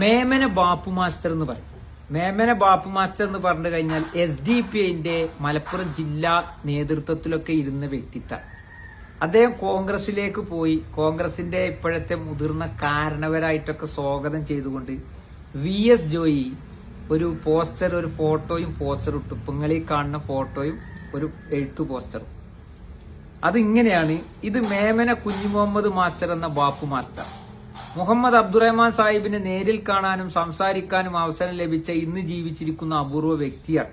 Memana Bapu master എന്ന് പറയും. Memana Bapu master എന്ന് പറഞ്ഞു കഴിഞ്ഞാൽ എസ് ഡി പി ഐന്റെ മലപ്പുറം ജില്ലാ നേതൃത്വത്തിലൊക്കെ ഇരുന്ന വ്യക്തിത്വം. അദ്ദേഹം കോൺഗ്രസിലേക്ക് പോയി. കോൺഗ്രസിന്റെ ഇപ്പോഴത്തെ മുതിർന്ന കാരണവരായിട്ടൊക്കെ സ്വാഗതം ചെയ്തുകൊണ്ട് വി എസ് ജോയി ഒരു പോസ്റ്റർ ഒരു ഫോട്ടോയും പോസ്റ്റർ ഇട്ടു. ഇപ്പങ്ങളിൽ കാണുന്ന ഫോട്ടോയും ഒരു എഴുത്തു പോസ്റ്ററും. അതിങ്ങനെയാണ് ഇത് മേമന കുഞ്ഞു മുഹമ്മദ് മാസ്റ്റർ എന്ന ബാപ്പു മാസ്റ്റർ. മുഹമ്മദ് അബ്ദുറഹ്മാൻ സാഹിബിനെ നേരിൽ കാണാനും സംസാരിക്കാനും അവസരം ലഭിച്ച ഇന്ന് ജീവിച്ചിരിക്കുന്ന അപൂർവ വ്യക്തിയാണ്.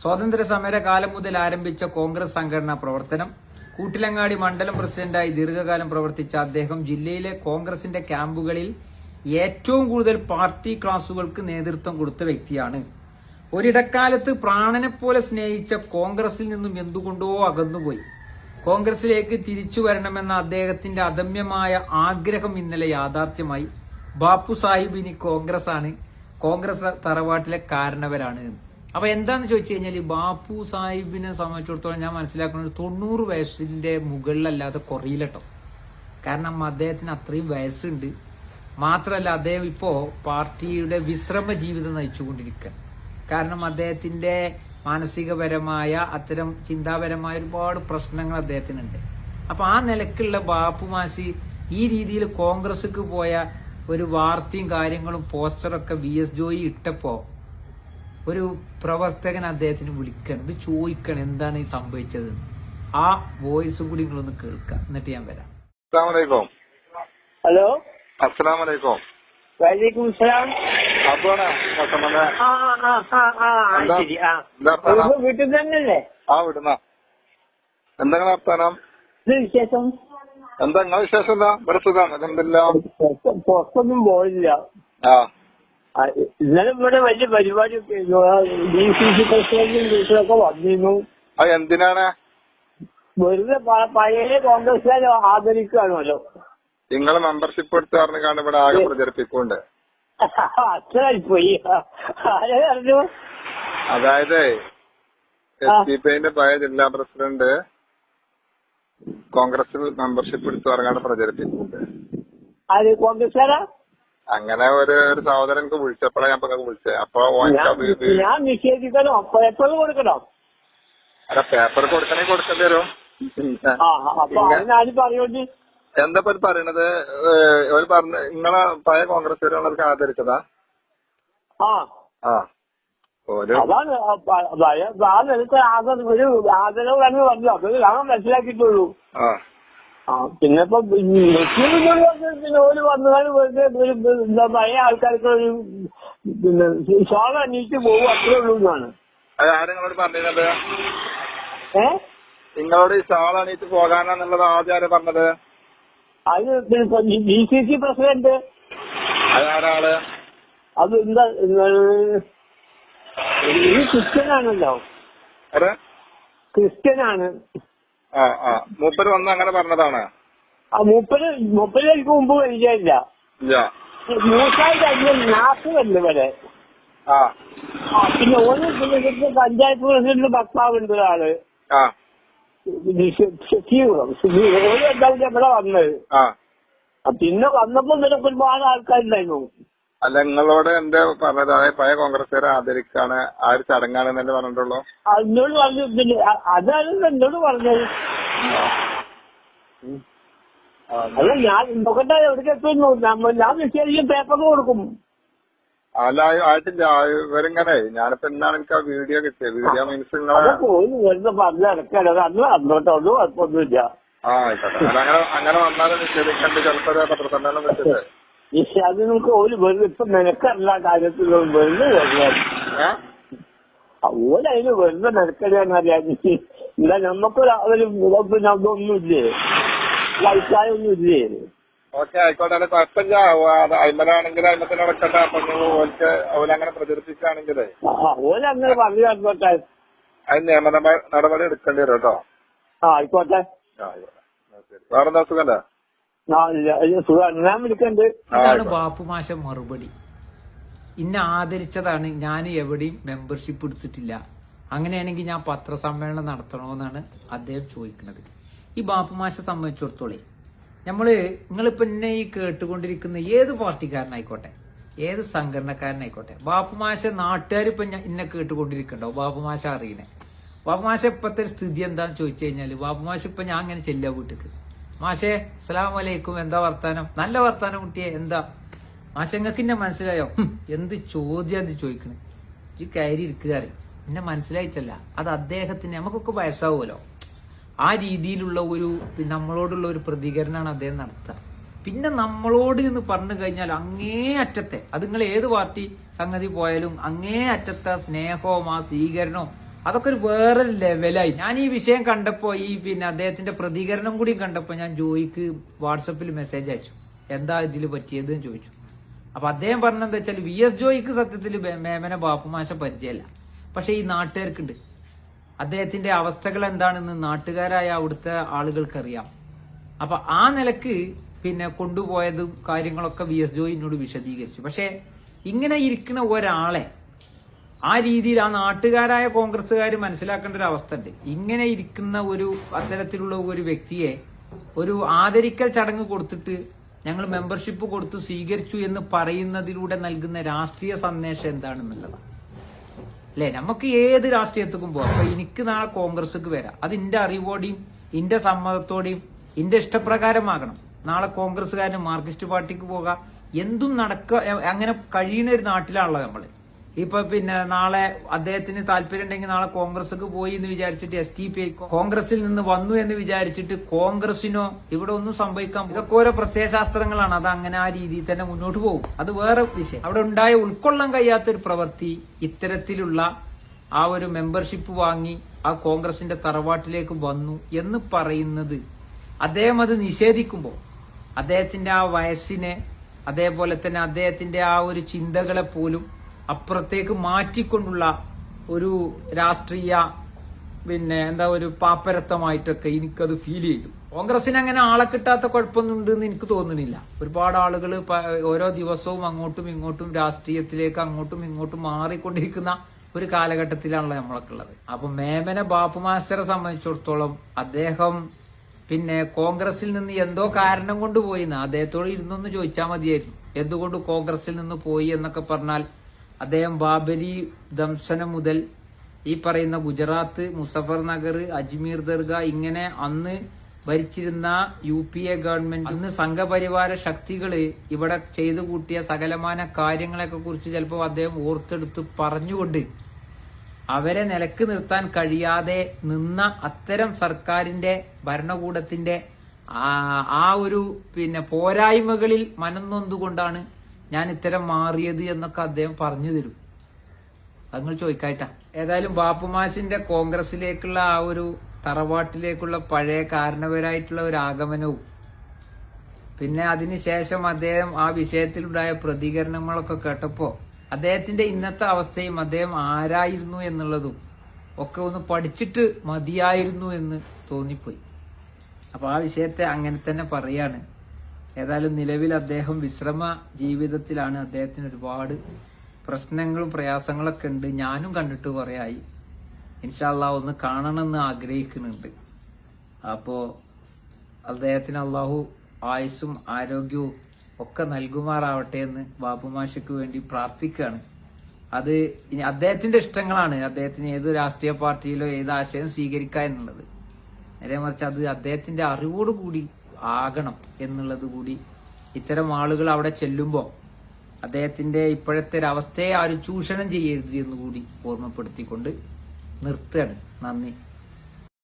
സ്വാതന്ത്ര്യ സമര കാലം മുതൽ ആരംഭിച്ച കോൺഗ്രസ് സംഘടനാ പ്രവർത്തനം കൂട്ടിലങ്ങാടി മണ്ഡലം പ്രസിഡന്റായി ദീർഘകാലം പ്രവർത്തിച്ച അദ്ദേഹം ജില്ലയിലെ കോൺഗ്രസിന്റെ ക്യാമ്പുകളിൽ ഏറ്റവും കൂടുതൽ പാർട്ടി ക്ലാസുകൾക്ക് നേതൃത്വം കൊടുത്ത വ്യക്തിയാണ്. ഒരിടക്കാലത്ത് പ്രാണനെ പോലെ സ്നേഹിച്ച കോൺഗ്രസിൽ നിന്നും എന്തുകൊണ്ടോ അകന്നുപോയി. കോൺഗ്രസിലേക്ക് തിരിച്ചു വരണമെന്ന അദ്ദേഹത്തിന്റെ അദമ്യമായ ആഗ്രഹം ഇന്നലെ യാഥാർത്ഥ്യമായി. ബാപ്പു സാഹിബ് ഇനി കോൺഗ്രസ് ആണ് കോൺഗ്രസ് തറവാട്ടിലെ കാരണവരാണ് അപ്പൊ എന്താന്ന് ചോദിച്ചു കഴിഞ്ഞാൽ ബാപ്പു സാഹിബിനെ സംബന്ധിച്ചിടത്തോളം ഞാൻ മനസ്സിലാക്കുന്നത് തൊണ്ണൂറ് വയസ്സിന്റെ മുകളിലല്ലാതെ കുറയില്ലട്ടോ കാരണം അദ്ദേഹത്തിന് അത്രയും വയസ്സുണ്ട്. മാത്രമല്ല അദ്ദേഹം ഇപ്പോ പാർട്ടിയുടെ വിശ്രമ ജീവിതം നയിച്ചുകൊണ്ടിരിക്കുക കാരണം അദ്ദേഹത്തിന്റെ മാനസികപരമായ അത്തരം ചിന്താപരമായ ഒരുപാട് പ്രശ്നങ്ങൾ അദ്ദേഹത്തിനുണ്ട്. അപ്പൊ ആ നിലക്കുള്ള ബാപ്പു മാഷി ഈ രീതിയിൽ കോൺഗ്രസ്ക്ക് പോയ ഒരു വാർത്തയും കാര്യങ്ങളും പോസ്റ്ററൊക്കെ വി എസ് ജോയി ഇട്ടപ്പോ ഒരു പ്രവർത്തകൻ അദ്ദേഹത്തിന് വിളിക്കണം. ഇത് ചോദിക്കണം എന്താണ് ഈ സംഭവിച്ചത്? ആ വോയിസ് കൂടി നിങ്ങളൊന്ന് കേൾക്കുക എന്നിട്ട് ഞാൻ വരാം. അസ്സലാമലൈക്കും ഹലോ? അസ്സലാമലൈക്കും വലൈക്കും വീട്ടിൽ തന്നെയല്ലേ? ആ വിടുന്ന. എന്താ വർത്താനം? വിശേഷം? എന്താ നിങ്ങളെ വിശേഷം എന്താ? ഇവിടെ സുഖം അതെന്തല്ല പുറത്തൊന്നും പോയില്ല. ആ. ഇന്നലെ ഇവിടെ വലിയ പരിപാടിയൊക്കെ ഡി സി സി പ്രസിഡന്റും വീട്ടിലൊക്കെ വന്നിരുന്നു. അത് എന്തിനാണ്? വെറുതെ പഴയ കോൺഗ്രസ്സുകാരെ ആദരിക്കുകയാണല്ലോ നിങ്ങളെ മെമ്പർഷിപ്പ് എടുത്ത് കാരണം ഇവിടെ ആകെ പ്രചരിപ്പിക്കുന്നുണ്ട്. അച്ഛനായിപ്പോയി ആരെ അറിഞ്ഞു അതായത് എസ് ഡി പി ഐന്റെ പഴയ ജില്ലാ പ്രസിഡന്റ് കോൺഗ്രസിൽ മെമ്പർഷിപ്പ് എടുത്തു പറഞ്ഞാണ് പ്രചരിപ്പിക്കുന്നത് കോൺഗ്രസ്സുകാരാ? അങ്ങനെ ഒരു ഒരു സഹോദരൻ വിളിച്ചപ്പോഴാണ് ഞാൻ വിളിച്ചത്. അപ്പൊ ഞാൻ ഞാൻ നിഷേധിക്കണോ. എപ്പോഴും കൊടുക്കണോ? അല്ല പേപ്പർ കൊടുക്കണേ കൊടുക്കേണ്ടി വരും. അപ്പൊ അതിനാരും എന്താ ഇപ്പൊ പറയണത്? ഒരു പറഞ്ഞ നിങ്ങളെ പഴയ കോൺഗ്രസ്സുകാരുള്ളവർക്ക് ആദരിച്ചതാ? ആ. ആ. ഒരു അതാണ് ആ പ- ഭയ- ആ നിലയ്ക്ക് ആദരം ഒരു ആദരവ് തന്നെ പറഞ്ഞു അത് ഞാൻ മനസ്സിലാക്കിയിട്ടുള്ളൂ. ആ. ആ പിന്നെ ഇപ്പൊ പിന്നെ ഒരു എന്താ പഴയ ആൾക്കാർക്ക് ഒരു പിന്നെ ഷോള അന്വേഷിച്ച് പോകും അത്രേ ഉള്ളൂ എന്നാണ്. നിങ്ങളോട് പറഞ്ഞത് ഏ? നിങ്ങളോട് ഈ ഷാൾ അണിയിച്ച് പോകാനാന്നുള്ളത് ആദ്യം ആരാ പറഞ്ഞത്? അത് ബി സി സി പ്രസിഡന്റ് അതാരാൾ? അത് എന്താ ഏഹ്, ക്രിസ്ത്യൻ ക്രിസ്ത്യനാണല്ലോ. ആര്? ക്രിസ്ത്യനാണ്. ആ ആ. മൂപ്പര് വന്ന് അങ്ങനെ പറഞ്ഞതാണ്. ആ മൂപ്പര് മൂപ്പര് എനിക്ക് മുമ്പ് പരിചയമില്ല. ഇല്ല. അതിന് ആ. ആ, പിന്നെ ഓരോ പഞ്ചായത്ത് പ്രസിഡന്റ് ഭർത്താവുണ്ട് ഒരാൾ. വന്നത് പിന്നെ വന്നപ്പോ നിനക്ക് ഒരുപാട് ആൾക്കാരുണ്ടായിരുന്നു. അല്ല നിങ്ങളോട് എന്റെ പറഞ്ഞത് അതായത് പഴയ കോൺഗ്രസ്സുകാരെ ആദരിക്കാണ് ആ ഒരു ചടങ്ങാണ് തന്നെ പറഞ്ഞിട്ടുള്ളൂ? എന്നോട് പറഞ്ഞു പിന്നെ അതാണ് എന്നോട് പറഞ്ഞത്. അല്ല ഞാൻ നോക്കട്ടെ എവിടേക്കെത്തുന്നു ഞാൻ വിശേഷിക്കും പേപ്പർ കൊടുക്കും. അല്ല ആയിട്ടില്ല. ഇവരിങ്ങനെ. ഞാനിപ്പോ എന്നാണ് എനിക്ക് ആ വീഡിയോ കിട്ടിയത്? വീഡിയോ മീൻസ് നിങ്ങളെ അതൊക്കെ ഒരു വെറുതെ പറഞ്ഞ ഇടക്കാണ് അന്ന് വന്നോട്ടോ ഒന്നും കുഴപ്പമൊന്നുമില്ല. ആ ആയിക്കോട്ടെ. അല്ല അങ്ങനെ അങ്ങനെ വന്നാലും നിഷേധിക്കണ്ട്. ചിലപ്പോ ഒരു പത്രസമ്മേളനം വെച്ചിട്ട്. പക്ഷെ അത് നമുക്ക് ഒരു വെറുതെ ഇപ്പൊ നിനക്കല്ല കാര്യത്തിൽ വെറുതെ വെറുതെ ഏഹ് ഓലതിന് വെറുതെ നടക്കലാന്ന് അറിയാം. എന്താ നമുക്കൊരു ഒരു പിന്നെ അതൊന്നുമില്ലേ? അഭിപ്രായമൊന്നുമില്ലേ ഓക്കെ ആയിക്കോട്ടെ. അല്ല കുഴപ്പമില്ല. അയിമലാണെങ്കിൽ അയ്മത്തിന് അടക്കട്ടെ അപ്പൊ നിങ്ങൾ ഓൽക്ക് ഓലങ്ങനെ പ്രചരിപ്പിക്കുകയാണെങ്കിലേ. ആ ഓലങ്ങനെ പറഞ്ഞു ആയിക്കോട്ടെ അതിന് നിയമ നടപ- നടപടി എടുക്കേണ്ടി വരും കേട്ടോ. ആ ആയിക്കോട്ടെ. വേറെന്താ സുഖല്ലേ? ഇതാണ് ബാപ്പു മാഷ മറുപടി. ഇന്നെ ആദരിച്ചതാണ്. ഞാൻ എവിടെയും മെമ്പർഷിപ്പ് എടുത്തിട്ടില്ല. അങ്ങനെയാണെങ്കിൽ ഞാൻ പത്രസമ്മേളനം നടത്തണമെന്നാണ് അദ്ദേഹം ചോദിക്കുന്നത് ഈ ബാപ്പു മാഷ സംബന്ധിച്ചിടത്തോളെ നമ്മൾ നിങ്ങളിപ്പോ എന്നെ ഈ കേട്ടുകൊണ്ടിരിക്കുന്ന ഏത് പാർട്ടിക്കാരനായിക്കോട്ടെ ഏത് സംഘടനക്കാരനായിക്കോട്ടെ ബാപ്പുമാശ നാട്ടുകാർ ഇപ്പൊ എന്നെ കേട്ടുകൊണ്ടിരിക്കണ്ടോ? ബാപ്പുമാശ അറിയണേ. ബാപ്പുമാശ ഇപ്പത്തെ ഒരു സ്ഥിതി എന്താന്ന് ചോദിച്ചു കഴിഞ്ഞാൽ ബാപ്പുമാശ ഇപ്പൊ ഞാൻ അങ്ങനെ ചെല്ലുക വീട്ടിക്ക്. മാഷേ അസ്സലാം വലൈക്കും എന്താ വർത്താനം? നല്ല വർത്താനം കുട്ടിയെ. എന്താ? മാഷെ നിങ്ങൾക്ക് എന്നെ മനസ്സിലായോ? എന്ത് ചോദ്യം അത് ചോദിക്കണേ? ഈ കയറി ഇരിക്കുക എന്നെ മനസ്സിലായിട്ടല്ല. അത് അദ്ദേഹത്തിന് നമുക്കൊക്കെ വയസ്സാവുമല്ലോ. ആ രീതിയിലുള്ള ഒരു നമ്മളോടുള്ള ഒരു പ്രതികരണമാണ് അദ്ദേഹം നടത്തുക. പിന്നെ നമ്മളോട് എന്ന് പറഞ്ഞു കഴിഞ്ഞാൽ അങ്ങേ അറ്റത്തെ അത് നിങ്ങൾ ഏത് പാർട്ടി സംഗതി പോയാലും അങ്ങേ അറ്റത്തെ സ്നേഹവും ആ സ്വീകരണവും അതൊക്കെ ഒരു വേറെ ലെവലായി ഞാൻ ഈ വിഷയം കണ്ടപ്പോ ഈ പിന്നെ അദ്ദേഹത്തിന്റെ പ്രതികരണം കൂടി കണ്ടപ്പോ ഞാൻ ജോയിക്ക് വാട്സപ്പിൽ മെസ്സേജ് അയച്ചു. എന്താ ഇതിൽ പറ്റിയത് എന്ന് ചോദിച്ചു. അപ്പൊ അദ്ദേഹം പറഞ്ഞെന്താ വെച്ചാൽ വി എസ് ജോയിക്ക് സത്യത്തിൽ മേമന ബാപ്പുമാശ പരിചയമല്ല പക്ഷെ ഈ നാട്ടുകാർക്കുണ്ട്. അദ്ദേഹത്തിന്റെ അവസ്ഥകൾ എന്താണെന്ന് നാട്ടുകാരായ അവിടുത്തെ ആളുകൾക്കറിയാം. അപ്പൊ ആ നിലയ്ക്ക് പിന്നെ കൊണ്ടുപോയതും കാര്യങ്ങളൊക്കെ വി എസ് ജോയി എന്നോട് വിശദീകരിച്ചു. പക്ഷേ ഇങ്ങനെ ഇരിക്കുന്ന ഒരാളെ ആ രീതിയിൽ ആ നാട്ടുകാരായ കോൺഗ്രസ്സുകാർ മനസ്സിലാക്കേണ്ട ഒരു അവസ്ഥ ഉണ്ട്. ഇങ്ങനെ ഇരിക്കുന്ന ഒരു അത്തരത്തിലുള്ള ഒരു വ്യക്തിയെ ഒരു ആദരിക്കൽ ചടങ്ങ് കൊടുത്തിട്ട് ഞങ്ങൾ മെമ്പർഷിപ്പ് കൊടുത്ത് സ്വീകരിച്ചു എന്ന് പറയുന്നതിലൂടെ നൽകുന്ന രാഷ്ട്രീയ സന്ദേശം എന്താണെന്നുള്ളതാണ് അല്ലെ? നമുക്ക് ഏത് രാഷ്ട്രീയത്തിക്കും പോവാം. അപ്പൊ എനിക്ക് നാളെ കോൺഗ്രസ്ക്ക് വരാം. അത് എന്റെ അറിവോടെയും എന്റെ സമ്മതത്തോടെയും എന്റെ ഇഷ്ടപ്രകാരമാകണം. നാളെ കോൺഗ്രസ്സുകാരന് മാർക്സിസ്റ്റ് പാർട്ടിക്ക് പോകാം. എന്തും നടക്ക അങ്ങനെ കഴിയുന്ന ഒരു നാട്ടിലാണല്ലോ നമ്മൾ. ഇപ്പൊ പിന്നെ നാളെ അദ്ദേഹത്തിന് താല്പര്യം ഉണ്ടെങ്കിൽ നാളെ കോൺഗ്രസ്ക്ക് പോയി എന്ന് വിചാരിച്ചിട്ട് എസ് ടി പി കോൺഗ്രസിൽ നിന്ന് വന്നു എന്ന് വിചാരിച്ചിട്ട് കോൺഗ്രസിനോ ഇവിടെ ഒന്നും സംഭവിക്കാം ഇതൊക്കെ ഓരോ പ്രത്യയശാസ്ത്രങ്ങളാണ്. അത് അങ്ങനെ ആ രീതിയിൽ തന്നെ മുന്നോട്ട് പോകും. അത് വേറെ വിഷയം. അവിടെ ഉണ്ടായ ഉൾക്കൊള്ളാൻ കഴിയാത്തൊരു പ്രവൃത്തി ഇത്തരത്തിലുള്ള ആ ഒരു മെമ്പർഷിപ്പ് വാങ്ങി ആ കോൺഗ്രസിന്റെ തറവാട്ടിലേക്ക് വന്നു എന്ന് പറയുന്നത് അദ്ദേഹം അത് നിഷേധിക്കുമ്പോൾ അദ്ദേഹത്തിന്റെ ആ വയസ്സിനെ അതേപോലെ തന്നെ അദ്ദേഹത്തിന്റെ ആ ഒരു ചിന്തകളെ പോലും അപ്പുറത്തേക്ക് മാറ്റിക്കൊണ്ടുള്ള ഒരു രാഷ്ട്രീയ പിന്നെ എന്താ ഒരു പാപ്പരത്തമായിട്ടൊക്കെ എനിക്കത് ഫീൽ ചെയ്തു. കോൺഗ്രസിന് അങ്ങനെ ആളെ കിട്ടാത്ത കുഴപ്പമൊന്നും എന്ന് എനിക്ക് തോന്നുന്നില്ല. ഒരുപാട് ആളുകൾ ഓരോ ദിവസവും അങ്ങോട്ടും ഇങ്ങോട്ടും രാഷ്ട്രീയത്തിലേക്ക് അങ്ങോട്ടും ഇങ്ങോട്ടും മാറിക്കൊണ്ടിരിക്കുന്ന ഒരു കാലഘട്ടത്തിലാണല്ലോ നമ്മളൊക്കെ ഉള്ളത്. അപ്പൊ മേമന ബാപ്പു മാസ്റ്ററെ സംബന്ധിച്ചിടത്തോളം അദ്ദേഹം പിന്നെ കോൺഗ്രസിൽ നിന്ന് എന്തോ കാരണം കൊണ്ട് പോയിന്ന് അദ്ദേഹത്തോട് ഇരുന്നൊന്ന് ചോദിച്ചാൽ മതിയായിരുന്നു. എന്തുകൊണ്ട് കോൺഗ്രസിൽ നിന്ന് പോയി എന്നൊക്കെ പറഞ്ഞാൽ അദ്ദേഹം ബാബരി ദംശനം മുതൽ ഈ പറയുന്ന ഗുജറാത്ത് മുസഫർ നഗർ അജ്മീർ ദർഗ ഇങ്ങനെ അന്ന് ഭരിച്ചിരുന്ന യു പി എ ഗവൺമെന്റ് അന്ന് സംഘപരിവാര ശക്തികൾ ഇവിടെ ചെയ്തു കൂട്ടിയ സകലമാന കാര്യങ്ങളെയൊക്കെ കുറിച്ച് ചിലപ്പോൾ അദ്ദേഹം ഓർത്തെടുത്ത് പറഞ്ഞുകൊണ്ട് അവരെ നിലയ്ക്ക് നിർത്താൻ കഴിയാതെ നിന്ന അത്തരം സർക്കാരിന്റെ ഭരണകൂടത്തിന്റെ ആ- ഒരു പിന്നെ പോരായ്മകളിൽ മനം നൊന്തുകൊണ്ടാണ് ഞാൻ ഇത്തരം മാറിയത് എന്നൊക്കെ അദ്ദേഹം പറഞ്ഞു തരും. അതങ്ങൾ ചോദിക്കായിട്ടാ. ഏതായാലും ബാപ്പുമാഷിന്റെ കോൺഗ്രസിലേക്കുള്ള ആ ഒരു തറവാട്ടിലേക്കുള്ള പഴയ കാരണവരായിട്ടുള്ള ഒരു ആഗമനവും പിന്നെ അതിനുശേഷം അദ്ദേഹം ആ വിഷയത്തിലുണ്ടായ പ്രതികരണങ്ങളൊക്കെ കേട്ടപ്പോ അദ്ദേഹത്തിന്റെ ഇന്നത്തെ അവസ്ഥയും അദ്ദേഹം ആരായിരുന്നു എന്നുള്ളതും ഒക്കെ ഒന്ന് പഠിച്ചിട്ട് മതിയായിരുന്നു എന്ന് തോന്നിപ്പോയി. അപ്പൊ ആ വിഷയത്തെ അങ്ങനെ തന്നെ പറയാണ്. ഏതായാലും നിലവിൽ അദ്ദേഹം വിശ്രമ ജീവിതത്തിലാണ്. അദ്ദേഹത്തിന് ഒരുപാട് പ്രശ്നങ്ങളും പ്രയാസങ്ങളൊക്കെ ഉണ്ട്. ഞാനും കണ്ടിട്ട് കുറെ ആയി. ഇൻഷാല്ല ഒന്ന് കാണണമെന്ന് ആഗ്രഹിക്കുന്നുണ്ട്. അപ്പോ അദ്ദേഹത്തിന് അള്ളാഹു ആയുസ്സും ആരോഗ്യവും ഒക്കെ നൽകുമാറാവട്ടെ എന്ന് ബാബുമാഷയ്ക്ക് വേണ്ടി പ്രാർത്ഥിക്കുകയാണ്. അത് ഇനി അദ്ദേഹത്തിന്റെ ഇഷ്ടങ്ങളാണ്. അദ്ദേഹത്തിന് ഏത് രാഷ്ട്രീയ പാർട്ടിയിലോ ഏത് ആശയം സ്വീകരിക്കുക എന്നുള്ളത്. നേരെ മറിച്ച് അത് അദ്ദേഹത്തിന്റെ അറിവോട് കൂടി ആകണം എന്നുള്ളത് കൂടി ഇത്തരം ആളുകൾ അവിടെ ചെല്ലുമ്പോൾ അദ്ദേഹത്തിന്റെ ഇപ്പോഴത്തെ ഒരു അവസ്ഥയെ ആരും ചൂഷണം ചെയ്യരുത് എന്ന് കൂടി ഓർമ്മപ്പെടുത്തിക്കൊണ്ട് നിർത്തുകയാണ്. നന്ദി.